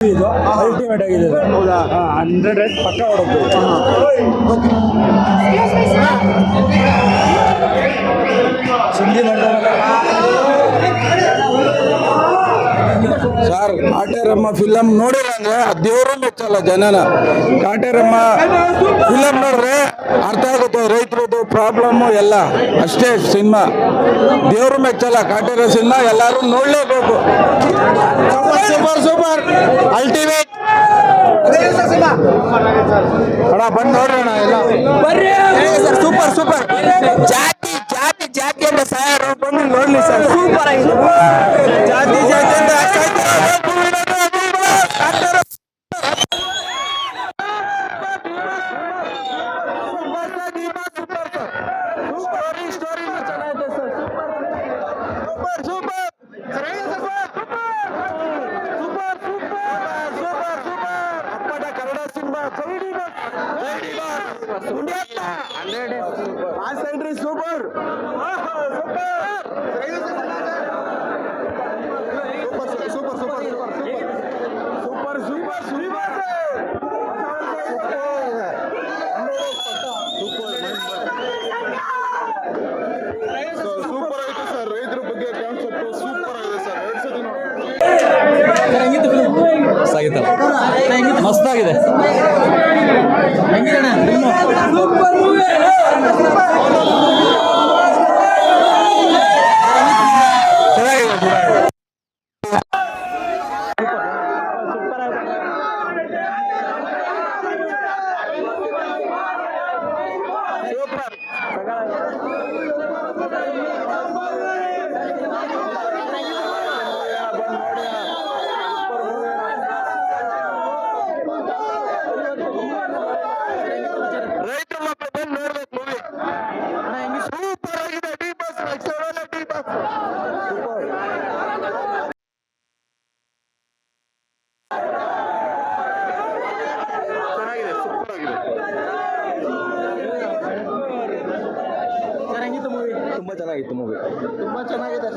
ಇದು ಅಲ್ಟಿಮೇಟ್ ಆಗಿದೆ ಹೌದಾ? ಹಂಡ್ರೆಡ್ ರೇಟ್ ಪಕ್ಕ ಹೊಡೋದು. ಚಿಂದಿ ಸರ್ ಕಾಟೇರಮ್ಮ ಫಿಲಮ್ ನೋಡಿರಂದ್ರೆ ದೇವರು ಮುಚ್ಚಲ್ಲ ಜನನ. ಕಾಟೇರಮ್ಮ ಫಿಲಮ್ ನೋಡ್ರೆ ಅರ್ಥ ಆಗುತ್ತೆ ರೈತರದ್ದು ಪ್ರಾಬ್ಲಮ್ಮು ಎಲ್ಲ. ಅಷ್ಟೇ ಸಿನಿಮಾ. ದೇವರು ಮೆಚ್ಚಲ್ಲ ಕಾಟೇರ ಸಿನಿಮಾ ಎಲ್ಲರೂ ನೋಡ್ಲೇಬೇಕು. Super super super. ಅಲ್ಟಿಮೇಟ್ ಅಣ್ಣ ಬಂದು ನೋಡ್ರಣ್ಣ ಎಲ್ಲ. Super super. ಜಾತಿ ಜಾತಿ ಜಾತಿ ಅಂತ ಸರ್ ಬಂದು ನೋಡ್ಲಿ ಸರ್. ಸೂಪರ್ ಆಗಿದೆ. ಜಾತಿ ಜಾತಿ ಅಂತ ಸೂಪರ್ ಸೂಪರ್ ಅಪ್ಪಟ Kannada cinema super super super super super super super super ಆಗಿದೆ ಸರ್ ರೈತರ ಬಗ್ಗೆ ಕಾನ್ಸೆಪ್ಟ್ ಸೂಪರ್ ಆಗಿದೆ ಸರ್ ಎರಡು ಸತಿ ನೋಡಿ ಸಾಗಿತ್ತಲ್ಲ? ಮಸ್ತಾಗಿದೆ. ಸೂಪರ್ ಚೆನ್ನಾಗಿದೆ ಸೂಪರ್ ಆಗಿದೆ ತುಂಬಾ ಚೆನ್ನಾಗಿತ್ತು ಮೂವಿ ತುಂಬಾ ಚೆನ್ನಾಗಿದೆ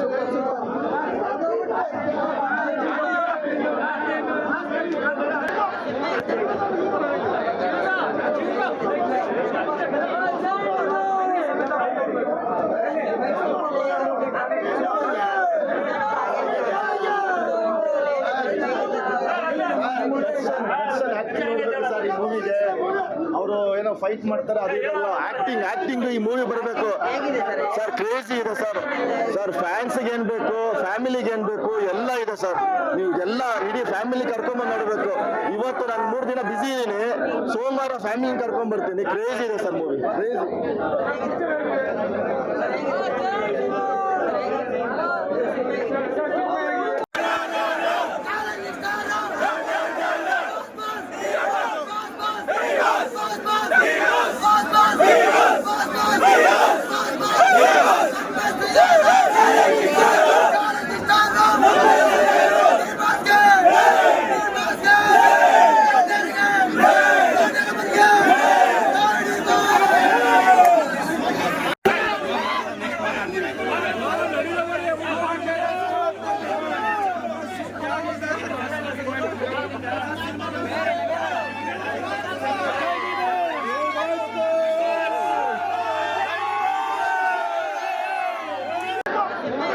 ಈ ಮೂವಿಗೆ ಅವರು ಏನೋ ಫೈಟ್ ಮಾಡ್ತಾರೆ ಅದಕ್ಕೆಲ್ಲ ಆಕ್ಟಿಂಗ್ ಆಕ್ಟಿಂಗ್ ಈ ಮೂವಿ ಬರಬೇಕು. ಸರ್ ಕ್ರೇಜಿ ಇದೆ ಸರ್. ಸರ್ ಫ್ಯಾನ್ಸ್ಗೆ ಏನ್ ಬೇಕು ಫ್ಯಾಮಿಲಿಗೆ ಏನ್ ಬೇಕು, ಎಲ್ಲ ಇದೆ ಸರ್. ನೀವು ಎಲ್ಲ ಇಡೀ ಫ್ಯಾಮಿಲಿ ಕರ್ಕೊಂಬಂದು ನೋಡಬೇಕು. ಇವತ್ತು ನಾನು ಮೂರು ದಿನ ಬಿಸಿ ಇದೀನಿ. ಸೋಮವಾರ ಫ್ಯಾಮಿಲಿ ಕರ್ಕೊಂಡ್ ಬರ್ತೀನಿ ಕ್ರೇಜಿ ಇದೆ ಸರ್ ಮೂವಿ ಕ್ರೇಜಿ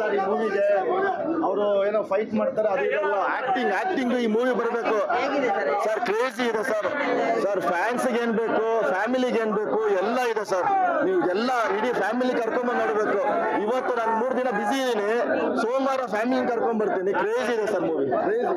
ಸರ್ ಈ ಮೂವಿಗೆ ಅವರು ಏನೋ ಫೈಟ್ ಮಾಡ್ತಾರೆ ಅದಕ್ಕೆಲ್ಲ ಆಕ್ಟಿಂಗ್ ಆಕ್ಟಿಂಗ್ ಈ ಮೂವಿ ಬರಬೇಕು. ಸರ್? ಕ್ರೇಜಿ ಇದೆ ಸರ್. ಸರ್ ಫ್ಯಾನ್ಸ್ಗೆ ಏನ್ ಬೇಕು ಫ್ಯಾಮಿಲಿಗೆ ಏನ್ ಬೇಕು ಎಲ್ಲ ಇದೆ ಸರ್. ನೀವು ಎಲ್ಲ ಇಡೀ ಫ್ಯಾಮಿಲಿ ಕರ್ಕೊಂಡ್ಬಂದು ನೋಡಬೇಕು. ಇವತ್ತು ನಾನು ಮೂರು ದಿನ ಬಿಸಿ ಇದೀನಿ. ಸೋಮವಾರ ಫ್ಯಾಮಿಲಿ ಕರ್ಕೊಂಡ್ ಬರ್ತೀನಿ. ಕ್ರೇಜಿ ಇದೆ ಸರ್ ಮೂವಿ ಕ್ರೇಜಿ.